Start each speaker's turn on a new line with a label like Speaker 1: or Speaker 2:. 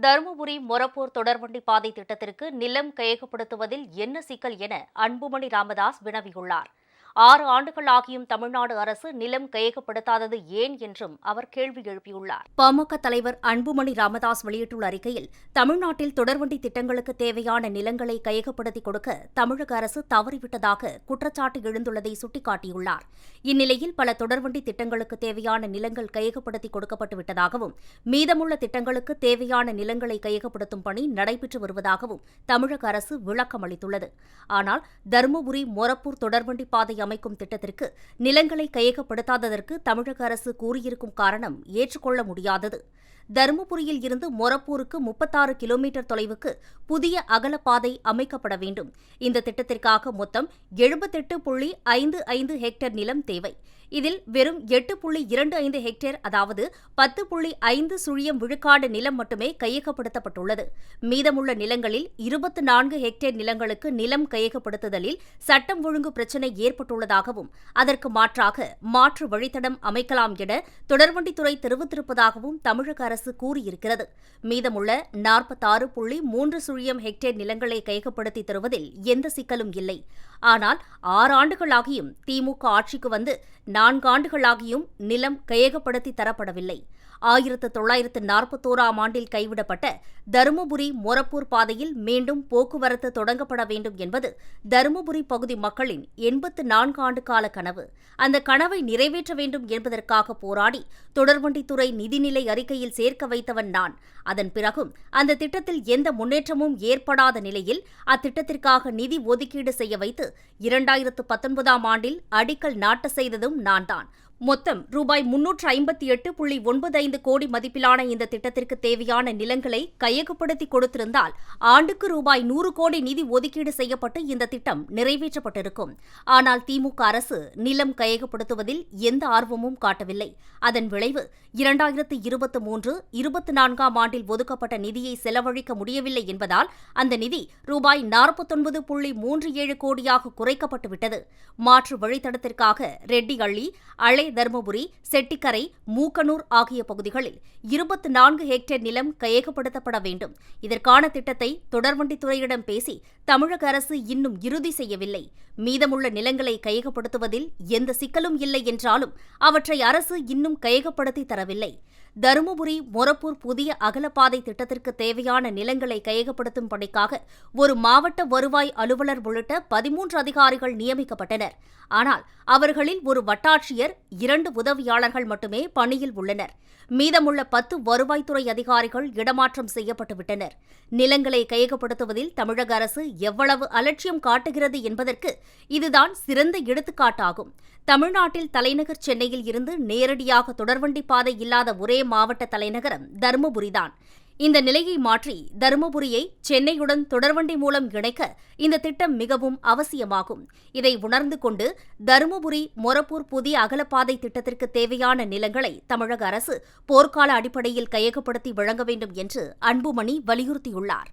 Speaker 1: தருமபுரி மொரப்பூர் தொடர்வண்டி பாதை திட்டத்திற்கு நிலம் கையகப்படுத்துவதில் என்ன சிக்கல் என அன்புமணி ராமதாஸ் வினவியுள்ளார். ஆறு ஆண்டுகள் ஆகியும் தமிழ்நாடு அரசு நிலம் கையகப்படுத்தாதது ஏன் என்றும் அவர் கேள்வி எழுப்பியுள்ளார். பாமக தலைவர் அன்புமணி ராமதாஸ் வெளியிட்டுள்ள அறிக்கையில் தமிழ்நாட்டில் தொடர்வண்டி திட்டங்களுக்கு தேவையான நிலங்களை கையகப்படுத்தி கொடுக்க தமிழக அரசு தவறிவிட்டதாக குற்றச்சாட்டு எழுந்துள்ளதை சுட்டிக்காட்டியுள்ளார். இந்நிலையில் பல தொடர்வண்டி திட்டங்களுக்கு தேவையான நிலங்கள் கையகப்படுத்தி கொடுக்கப்பட்டு விட்டதாகவும் மீதமுள்ள திட்டங்களுக்கு தேவையான நிலங்களை கையகப்படுத்தும் பணி நடைபெற்று வருவதாகவும் தமிழக அரசு விளக்கம் அளித்துள்ளது ஆனால் தருமபுரி மொரப்பூர் தொடர்வண்டி பாதை அமைக்கும் திட்டத்திற்கு நிலங்களை கையகப்படுத்தாததற்கு தமிழக அரசு கூறியிருக்கும் காரணம் ஏற்றுக்கொள்ள முடியாதது. தருமபுரியில் இருந்து மொரப்பூருக்கு முப்பத்தாறு கிலோமீட்டர் தொலைவுக்கு புதிய அகலப்பாதை அமைக்கப்பட வேண்டும். இந்த திட்டத்திற்காக மொத்தம் எழுபத்தெட்டு புள்ளி ஐந்து ஐந்து ஹெக்டேர் நிலம் தேவை. இதில் வெறும் எட்டு புள்ளி இரண்டு ஐந்து ஹெக்டேர் அதாவது பத்து புள்ளி ஐந்து சுழியம் விழுக்காடு நிலம் மட்டுமே கையகப்படுத்தப்பட்டுள்ளது. மீதமுள்ள நிலங்களில் இருபத்தி நான்கு ஹெக்டேர் நிலங்களுக்கு நிலம் கையகப்படுத்துதலில் சட்டம் ஒழுங்கு பிரச்சினை ஏற்பட்டுள்ளதாகவும் அதற்கு மாற்றாக மாற்று வழித்தடம் அமைக்கலாம் என தொடர்வண்டித்துறை தெரிவித்திருப்பதாகவும் தமிழக அரசு கூறியிருக்கிறது. மீதமுள்ள நாற்பத்தாறு புள்ளி மூன்று சுழியம் ஹெக்டேர் நிலங்களை கையகப்படுத்தி தருவதில் எந்த சிக்கலும் இல்லை. ஆனால் ஆறு ஆண்டுகளாகியும் திமுக ஆட்சிக்கு வந்து நான்காண்டுகளாகியும் நிலம் கையகப்படுத்தி தரப்படவில்லை. ஆயிரத்து தொள்ளாயிரத்து நாற்பத்தோராம் ஆண்டில் கைவிடப்பட்ட தருமபுரி மொரப்பூர் பாதையில் மீண்டும் போக்குவரத்து தொடங்கப்பட வேண்டும் என்பது தருமபுரி பகுதி மக்களின் எண்பத்து நான்கு ஆண்டு கால கனவு. அந்த கனவை நிறைவேற்ற வேண்டும் என்பதற்காக போராடி தொடர்வண்டித்துறை நிதிநிலை அறிக்கையில் சேர்க்க வைத்தவன் நான். அதன் பிறகும் அந்த திட்டத்தில் எந்த முன்னேற்றமும் ஏற்படாத நிலையில் அத்திட்டத்திற்காக நிதி ஒதுக்கீடு செய்ய வைத்து இரண்டாயிரத்து பத்தொன்பதாம் ஆண்டில் அடிக்கல் நாட்ட செய்ததும் நான்தான். மொத்தம் ரூபாய் முன்னூற்று ஐம்பத்தி எட்டு புள்ளி ஒன்பது ஐந்து கோடி மதிப்பிலான இந்த திட்டத்திற்கு தேவையான நிலங்களை கையகப்படுத்தி கொடுத்திருந்தால் ஆண்டுக்கு ரூபாய் நூறு கோடி நிதி ஒதுக்கீடு செய்யப்பட்டு இந்த திட்டம் நிறைவேற்றப்பட்டிருக்கும். ஆனால் திமுக அரசு நிலம் கையகப்படுத்துவதில் எந்த ஆர்வமும் காட்டவில்லை. அதன் விளைவு இரண்டாயிரத்து இருபத்தி மூன்று இருபத்தி நான்காம் ஆண்டில் ஒதுக்கப்பட்ட நிதியை செலவழிக்க முடியவில்லை என்பதால் அந்த நிதி ரூபாய் நாற்பத்தொன்பது புள்ளி மூன்று ஏழு கோடியாக குறைக்கப்பட்டுவிட்டது. மாற்று வழித்தடத்திற்காக ரெட்டி அள்ளி அளை தருமபுரி செட்டிக்கரை மூக்கனூர் ஆகிய பகுதிகளில் இருபத்தி நான்கு ஹெக்டேர் நிலம் கையகப்படுத்தப்பட வேண்டும். இதற்கான திட்டத்தை தொடர்வண்டித்துறையிடம் பேசி தமிழக அரசு இன்னும் இறுதி செய்யவில்லை. மீதமுள்ள நிலங்களை கையகப்படுத்துவதில் எந்த சிக்கலும் இல்லை என்றாலும் அவற்றை அரசு இன்னும் கையகப்படுத்தி தரவில்லை. தருமபுரி மொரப்பூர் புதிய அகலப்பாதை திட்டத்திற்கு தேவையான நிலங்களை கையகப்படுத்தும் பணிக்காக ஒரு மாவட்ட வருவாய் அலுவலர் உள்ளிட்ட பதிமூன்று அதிகாரிகள் நியமிக்கப்பட்டனர். ஆனால் அவர்களில் ஒரு வட்டாட்சியர் இரண்டு உதவியாளர்கள் மட்டுமே பணியில் உள்ளனர். மீதமுள்ள பத்து வருவாய்த்துறை அதிகாரிகள் இடமாற்றம் செய்யப்பட்டுவிட்டனர். நிலங்களை கையகப்படுத்துவதில் தமிழக அரசு எவ்வளவு அலட்சியம் காட்டுகிறது என்பதற்கு இதுதான் சிறந்த எடுத்துக்காட்டாகும். தமிழ்நாட்டில் தலைநகர் சென்னையில் இருந்து நேரடியாக தொடர்வண்டி பாதை இல்லாத ஒரே மாவட்ட தலைநகரம் தருமபுரிதான். இந்த நிலையை மாற்றி தருமபுரியை சென்னையுடன் தொடர்வண்டி மூலம் இணைக்க இந்த திட்டம் மிகவும் அவசியமாகும். இதை உணர்ந்து கொண்டு தருமபுரி மொரப்பூர் புதிய அகலப்பாதை திட்டத்திற்கு தேவையான நிலங்களை தமிழக அரசு போர்க்கால அடிப்படையில் கையகப்படுத்தி வழங்க வேண்டும் என்று அன்புமணி வலியுறுத்தியுள்ளார்.